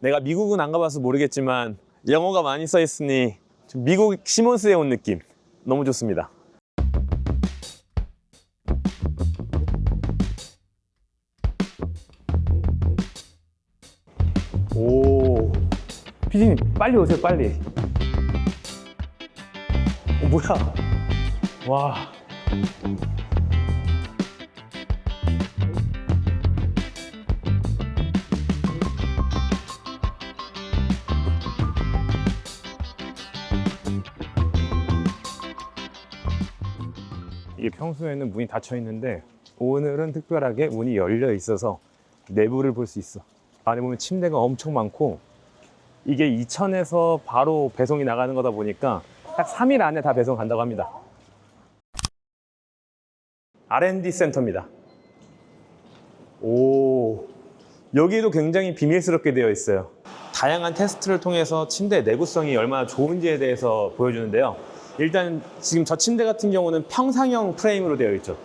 내가 미국은 안 가봐서 모르겠지만 영어가 많이 써 있으니 좀 미국 시몬스에 온 느낌 너무 좋습니다. 오, 피디님 빨리 오세요 빨리. 어 뭐야? 와. 평소에는 문이 닫혀 있는데 오늘은 특별하게 문이 열려 있어서 내부를 볼 수 있어. 안에 보면 침대가 엄청 많고 이게 이천에서 바로 배송이 나가는 거다 보니까 딱 3일 안에 다 배송 간다고 합니다. R&D 센터입니다. 오, 여기도 굉장히 비밀스럽게 되어 있어요. 다양한 테스트를 통해서 침대 내구성이 얼마나 좋은지에 대해서 보여주는데요. 일단 지금 저 침대 같은 경우는 평상형 프레임으로 되어 있죠.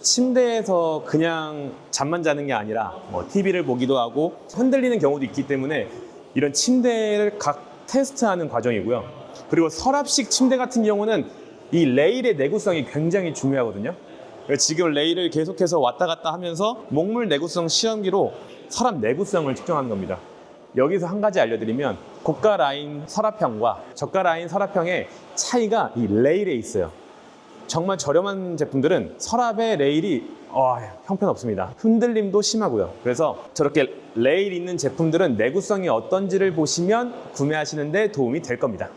침대에서 그냥 잠만 자는 게 아니라 뭐 TV를 보기도 하고 흔들리는 경우도 있기 때문에 이런 침대를 각 테스트하는 과정이고요. 그리고 서랍식 침대 같은 경우는 이 레일의 내구성이 굉장히 중요하거든요. 지금 레일을 계속해서 왔다 갔다 하면서 목물 내구성 시험기로 서랍 내구성을 측정하는 겁니다. 여기서 한 가지 알려드리면 고가 라인 서랍형과 저가 라인 서랍형의 차이가 이 레일에 있어요. 정말 저렴한 제품들은 서랍의 레일이 어, 형편없습니다. 흔들림도 심하고요. 그래서 저렇게 레일 있는 제품들은 내구성이 어떤지를 보시면 구매하시는 데 도움이 될 겁니다.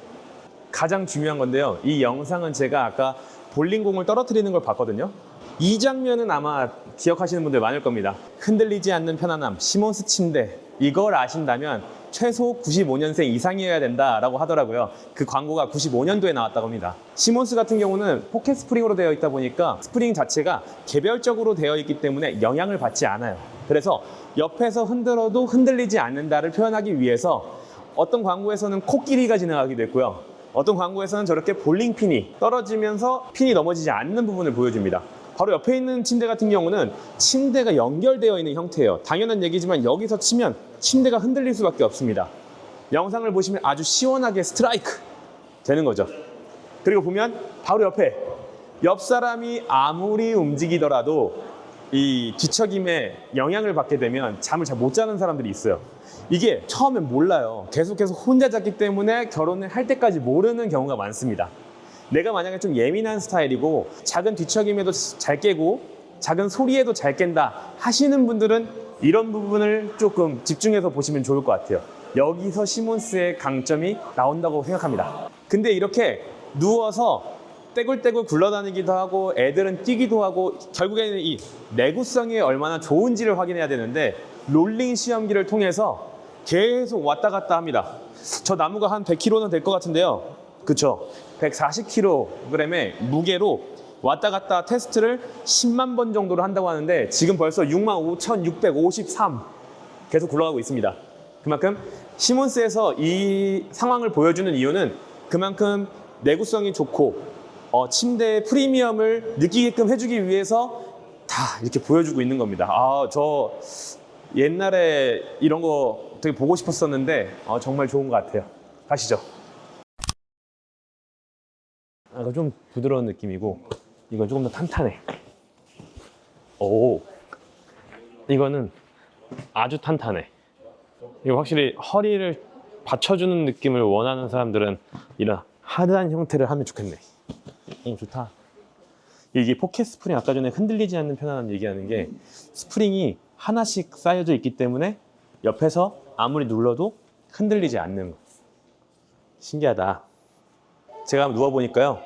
가장 중요한 건데요. 이 영상은 제가 아까 볼링공을 떨어뜨리는 걸 봤거든요. 이 장면은 아마 기억하시는 분들 많을 겁니다. 흔들리지 않는 편안함, 시몬스 침대. 이걸 아신다면 최소 95년생 이상이어야 된다라고 하더라고요. 그 광고가 95년도에 나왔다고 합니다. 시몬스 같은 경우는 포켓 스프링으로 되어 있다 보니까 스프링 자체가 개별적으로 되어 있기 때문에 영향을 받지 않아요. 그래서 옆에서 흔들어도 흔들리지 않는다를 표현하기 위해서 어떤 광고에서는 코끼리가 지나가기도 했고요. 어떤 광고에서는 저렇게 볼링 핀이 떨어지면서 핀이 넘어지지 않는 부분을 보여줍니다. 바로 옆에 있는 침대 같은 경우는 침대가 연결되어 있는 형태예요. 당연한 얘기지만 여기서 치면 침대가 흔들릴 수밖에 없습니다. 영상을 보시면 아주 시원하게 스트라이크 되는 거죠. 그리고 보면 바로 옆에 옆 사람이 아무리 움직이더라도 이 뒤척임에 영향을 받게 되면 잠을 잘 못 자는 사람들이 있어요. 이게 처음엔 몰라요. 계속해서 혼자 잤기 때문에 결혼을 할 때까지 모르는 경우가 많습니다. 내가 만약에 좀 예민한 스타일이고 작은 뒤척임에도 잘 깨고 작은 소리에도 잘 깬다 하시는 분들은 이런 부분을 조금 집중해서 보시면 좋을 것 같아요. 여기서 시몬스의 강점이 나온다고 생각합니다. 근데 이렇게 누워서 떼굴떼굴 굴러다니기도 하고 애들은 뛰기도 하고 결국에는 이 내구성이 얼마나 좋은지를 확인해야 되는데 롤링 시험기를 통해서 계속 왔다 갔다 합니다. 저 나무가 한 100kg는 될 것 같은데요. 그쵸? 140kg의 무게로 왔다 갔다 테스트를 10만 번 정도로 한다고 하는데 지금 벌써 65,653 계속 굴러가고 있습니다. 그만큼 시몬스에서 이 상황을 보여주는 이유는 그만큼 내구성이 좋고 어, 침대의 프리미엄을 느끼게끔 해주기 위해서 다 이렇게 보여주고 있는 겁니다. 아, 저 옛날에 이런 거 되게 보고 싶었었는데 어, 정말 좋은 것 같아요. 가시죠. 아, 이거 좀 부드러운 느낌이고 이건 조금 더 탄탄해. 오, 이거는 아주 탄탄해. 이거 확실히 허리를 받쳐주는 느낌을 원하는 사람들은 이런 하드한 형태를 하면 좋겠네. 오, 좋다. 이게 포켓 스프링 아까 전에 흔들리지 않는 편안함 얘기하는 게 스프링이 하나씩 쌓여져 있기 때문에 옆에서 아무리 눌러도 흔들리지 않는 거. 신기하다. 제가 누워보니까요.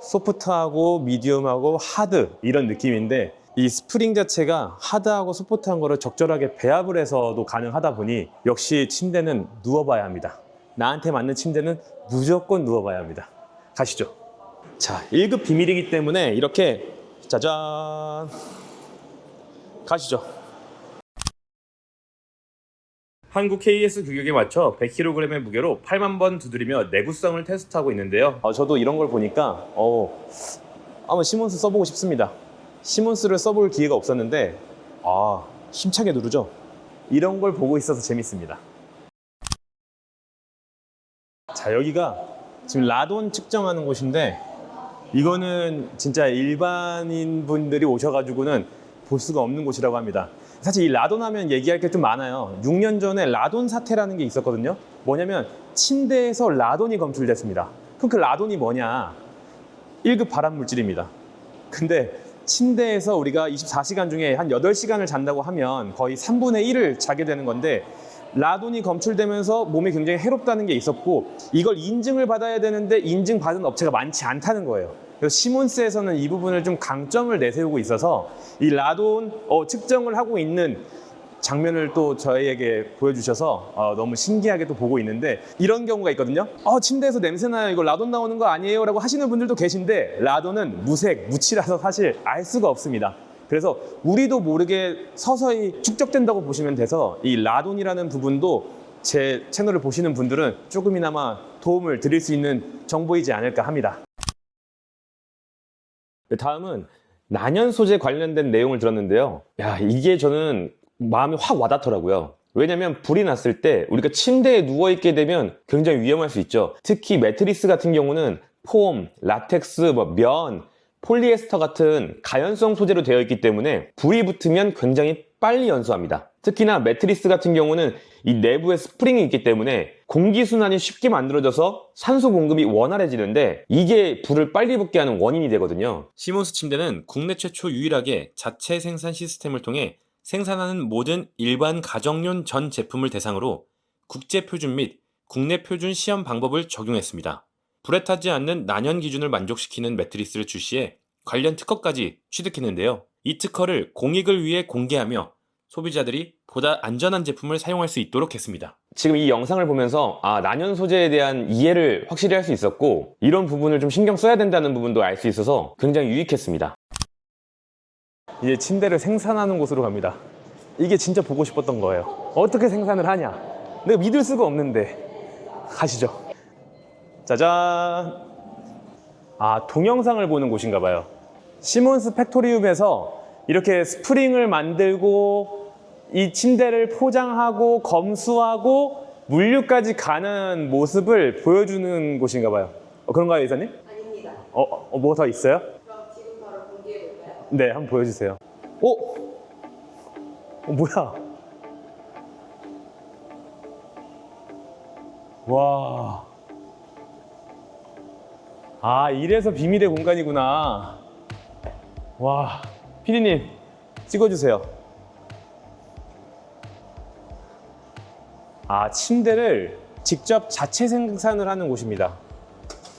소프트하고 미디움하고 하드 이런 느낌인데 이 스프링 자체가 하드하고 소프트한 거를 적절하게 배합을 해서도 가능하다 보니 역시 침대는 누워봐야 합니다. 나한테 맞는 침대는 무조건 누워봐야 합니다. 가시죠. 자, 1급 비밀이기 때문에 이렇게 짜잔 가시죠. 한국 KS 규격에 맞춰 100kg의 무게로 8만 번 두드리며 내구성을 테스트하고 있는데요. 어, 저도 이런 걸 보니까 어, 한번 시몬스 써보고 싶습니다. 시몬스를 써볼 기회가 없었는데 아 힘차게 누르죠. 이런 걸 보고 있어서 재밌습니다. 자, 여기가 지금 라돈 측정하는 곳인데 이거는 진짜 일반인 분들이 오셔가지고는 볼 수가 없는 곳이라고 합니다. 사실 이 라돈 하면 얘기할 게 좀 많아요. 6년 전에 라돈 사태라는 게 있었거든요. 뭐냐면 침대에서 라돈이 검출됐습니다. 그럼 그 라돈이 뭐냐? 1급 발암 물질입니다. 근데 침대에서 우리가 24시간 중에 한 8시간을 잔다고 하면 거의 3분의 1을 자게 되는 건데 라돈이 검출되면서 몸에 굉장히 해롭다는 게 있었고 이걸 인증을 받아야 되는데 인증받은 업체가 많지 않다는 거예요. 그래서 시몬스에서는 이 부분을 좀 강점을 내세우고 있어서 이 라돈 어, 측정을 하고 있는 장면을 또 저희에게 보여주셔서 어, 너무 신기하게 또 보고 있는데 이런 경우가 있거든요. 어, 침대에서 냄새나요. 이거 라돈 나오는 거 아니에요? 라고 하시는 분들도 계신데 라돈은 무색, 무치라서 사실 알 수가 없습니다. 그래서 우리도 모르게 서서히 축적된다고 보시면 돼서 이 라돈이라는 부분도 제 채널을 보시는 분들은 조금이나마 도움을 드릴 수 있는 정보이지 않을까 합니다. 다음은 난연 소재 관련된 내용을 들었는데요. 야, 이게 저는 마음이 확 와닿더라고요. 왜냐면 불이 났을 때 우리가 침대에 누워있게 되면 굉장히 위험할 수 있죠. 특히 매트리스 같은 경우는 폼, 라텍스, 뭐 면, 폴리에스터 같은 가연성 소재로 되어 있기 때문에 불이 붙으면 굉장히 빨리 연소합니다. 특히나 매트리스 같은 경우는 이 내부에 스프링이 있기 때문에 공기순환이 쉽게 만들어져서 산소 공급이 원활해지는데 이게 불을 빨리 붙게 하는 원인이 되거든요. 시몬스 침대는 국내 최초 유일하게 자체 생산 시스템을 통해 생산하는 모든 일반 가정용 전 제품을 대상으로 국제 표준 및 국내 표준 시험 방법을 적용했습니다. 불에 타지 않는 난연 기준을 만족시키는 매트리스를 출시해 관련 특허까지 취득했는데요. 이 특허를 공익을 위해 공개하며 소비자들이 보다 안전한 제품을 사용할 수 있도록 했습니다. 지금 이 영상을 보면서 아, 난연 소재에 대한 이해를 확실히 할 수 있었고 이런 부분을 좀 신경 써야 된다는 부분도 알 수 있어서 굉장히 유익했습니다. 이제 침대를 생산하는 곳으로 갑니다. 이게 진짜 보고 싶었던 거예요. 어떻게 생산을 하냐? 내가 믿을 수가 없는데 가시죠. 짜잔. 아, 동영상을 보는 곳인가 봐요. 시몬스 팩토리움에서 이렇게 스프링을 만들고 이 침대를 포장하고 검수하고 물류까지 가는 모습을 보여주는 곳인가 봐요. 어, 그런가요, 이사님? 아닙니다. 어, 뭐더 있어요? 그럼 지금 바로 공개해 볼까요? 네, 한번 보여주세요. 어? 어 뭐야? 와. 아, 이래서 비밀의 공간이구나. 와. 피디님, 찍어주세요. 아, 침대를 직접 자체 생산을 하는 곳입니다.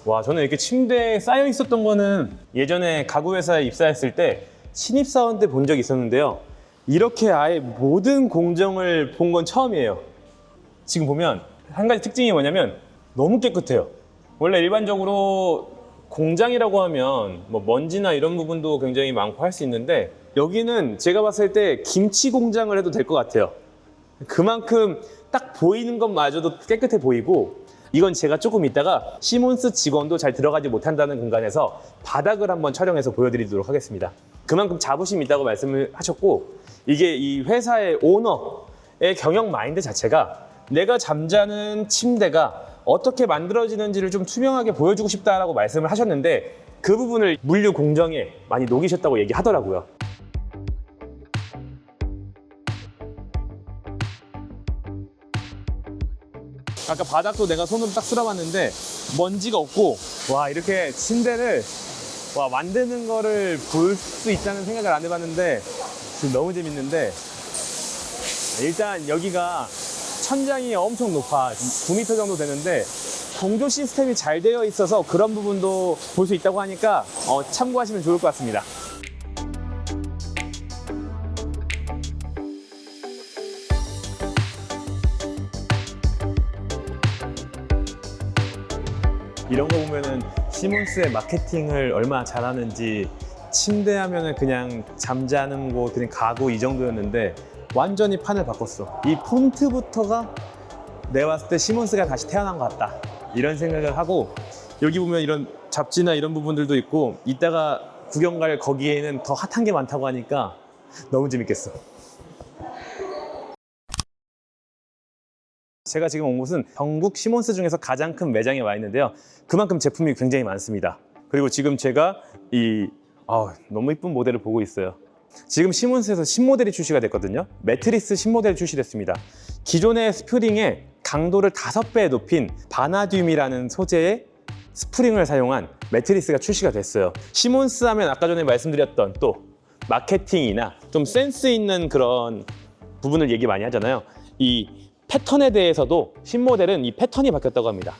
와, 저는 이렇게 침대에 쌓여 있었던 거는 예전에 가구 회사에 입사했을 때 신입사원 때 본 적이 있었는데요. 이렇게 아예 모든 공정을 본 건 처음이에요. 지금 보면 한 가지 특징이 뭐냐면 너무 깨끗해요. 원래 일반적으로 공장이라고 하면 뭐 먼지나 이런 부분도 굉장히 많고 할 수 있는데 여기는 제가 봤을 때 김치 공장을 해도 될 것 같아요. 그만큼 딱 보이는 것마저도 깨끗해 보이고 이건 제가 조금 이따가 시몬스 직원도 잘 들어가지 못한다는 공간에서 바닥을 한번 촬영해서 보여드리도록 하겠습니다. 그만큼 자부심 있다고 말씀을 하셨고 이게 이 회사의 오너의 경영 마인드 자체가 내가 잠자는 침대가 어떻게 만들어지는지를 좀 투명하게 보여주고 싶다라고 말씀을 하셨는데 그 부분을 물류 공정에 많이 녹이셨다고 얘기하더라고요. 아까 바닥도 내가 손으로 딱 쓸어봤는데 먼지가 없고 와 이렇게 침대를 와 만드는 거를 볼 수 있다는 생각을 안 해봤는데 지금 너무 재밌는데 일단 여기가 천장이 엄청 높아 9m 정도 되는데 공조 시스템이 잘 되어 있어서 그런 부분도 볼 수 있다고 하니까 어, 참고하시면 좋을 것 같습니다. 이런 거 보면은 시몬스의 마케팅을 얼마나 잘하는지 침대 하면은 그냥 잠자는 곳, 그냥 가구 이 정도였는데 완전히 판을 바꿨어. 이 폰트부터가 내가 봤을 때 시몬스가 다시 태어난 것 같다. 이런 생각을 하고 여기 보면 이런 잡지나 이런 부분들도 있고 이따가 구경 갈 거기에는 더 핫한 게 많다고 하니까 너무 재밌겠어. 제가 지금 온 곳은 전국 시몬스 중에서 가장 큰 매장에 와 있는데요. 그만큼 제품이 굉장히 많습니다. 그리고 지금 제가 이 아, 너무 이쁜 모델을 보고 있어요. 지금 시몬스에서 신모델이 출시가 됐거든요. 매트리스 신모델이 출시됐습니다. 기존의 스프링의 강도를 5배 높인 바나듐이라는 소재의 스프링을 사용한 매트리스가 출시가 됐어요. 시몬스 하면 아까 전에 말씀드렸던 또 마케팅이나 좀 센스 있는 그런 부분을 얘기 많이 하잖아요. 이 패턴에 대해서도 신모델은 이 패턴이 바뀌었다고 합니다.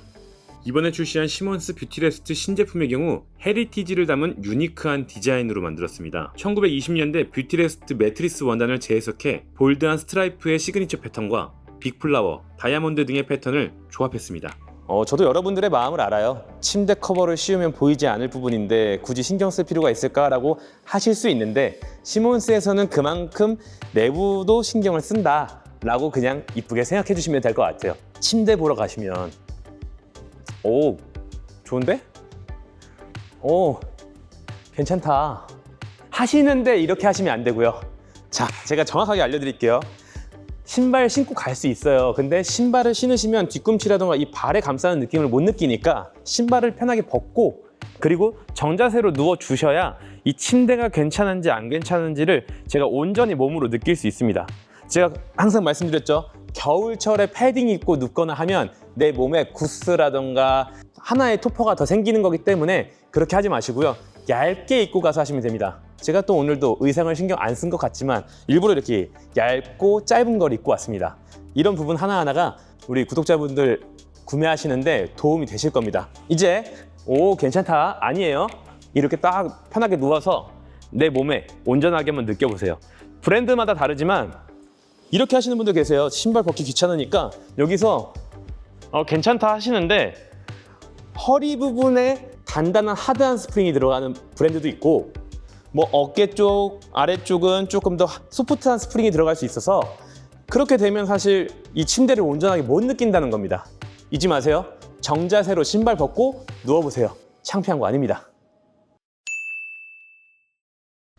이번에 출시한 시몬스 뷰티레스트 신제품의 경우 헤리티지를 담은 유니크한 디자인으로 만들었습니다. 1920년대 뷰티레스트 매트리스 원단을 재해석해 볼드한 스트라이프의 시그니처 패턴과 빅플라워, 다이아몬드 등의 패턴을 조합했습니다. 어, 저도 여러분들의 마음을 알아요. 침대 커버를 씌우면 보이지 않을 부분인데 굳이 신경 쓸 필요가 있을까라고 하실 수 있는데 시몬스에서는 그만큼 내부도 신경을 쓴다 라고 그냥 이쁘게 생각해 주시면 될 것 같아요. 침대 보러 가시면. 오 좋은데? 오 괜찮다. 하시는데 이렇게 하시면 안 되고요. 자 제가 정확하게 알려드릴게요. 신발 신고 갈 수 있어요. 근데 신발을 신으시면 뒤꿈치라던가 이 발에 감싸는 느낌을 못 느끼니까 신발을 편하게 벗고 그리고 정자세로 누워 주셔야 이 침대가 괜찮은지 안 괜찮은지를 제가 온전히 몸으로 느낄 수 있습니다 제가 항상 말씀드렸죠. 겨울철에 패딩 입고 눕거나 하면 내 몸에 구스라던가 하나의 토퍼가 더 생기는 거기 때문에 그렇게 하지 마시고요. 얇게 입고 가서 하시면 됩니다. 제가 또 오늘도 의상을 신경 안 쓴 것 같지만 일부러 이렇게 얇고 짧은 걸 입고 왔습니다. 이런 부분 하나하나가 우리 구독자분들 구매하시는데 도움이 되실 겁니다. 이제 오 괜찮다 아니에요? 이렇게 딱 편하게 누워서 내 몸에 온전하게 한번 느껴보세요. 브랜드마다 다르지만 이렇게 하시는 분들 계세요. 신발 벗기 귀찮으니까 여기서 어, 괜찮다 하시는데 허리 부분에 단단한 하드한 스프링이 들어가는 브랜드도 있고 뭐 어깨 쪽, 아래쪽은 조금 더 소프트한 스프링이 들어갈 수 있어서 그렇게 되면 사실 이 침대를 온전하게 못 느낀다는 겁니다. 잊지 마세요. 정자세로 신발 벗고 누워보세요. 창피한 거 아닙니다.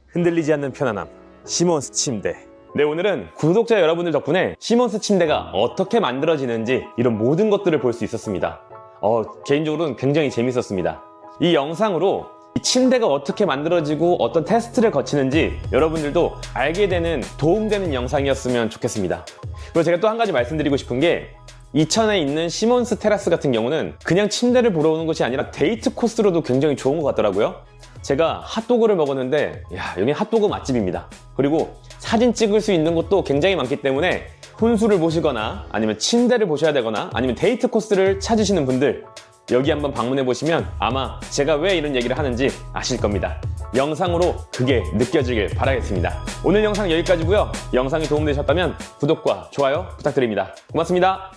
흔들리지 않는 편안함. 시몬스 침대. 네, 오늘은 구독자 여러분들 덕분에 시몬스 침대가 어떻게 만들어지는지 이런 모든 것들을 볼 수 있었습니다. 어, 개인적으로는 굉장히 재밌었습니다. 이 영상으로 이 침대가 어떻게 만들어지고 어떤 테스트를 거치는지 여러분들도 알게 되는 도움되는 영상이었으면 좋겠습니다. 그리고 제가 또 한 가지 말씀드리고 싶은 게 이천에 있는 시몬스 테라스 같은 경우는 그냥 침대를 보러 오는 것이 아니라 데이트 코스로도 굉장히 좋은 것 같더라고요. 제가 핫도그를 먹었는데 야 여기 핫도그 맛집입니다. 그리고 사진 찍을 수 있는 곳도 굉장히 많기 때문에 혼수를 보시거나 아니면 침대를 보셔야 되거나 아니면 데이트 코스를 찾으시는 분들 여기 한번 방문해 보시면 아마 제가 왜 이런 얘기를 하는지 아실 겁니다. 영상으로 그게 느껴지길 바라겠습니다. 오늘 영상 여기까지고요. 영상이 도움되셨다면 구독과 좋아요 부탁드립니다. 고맙습니다.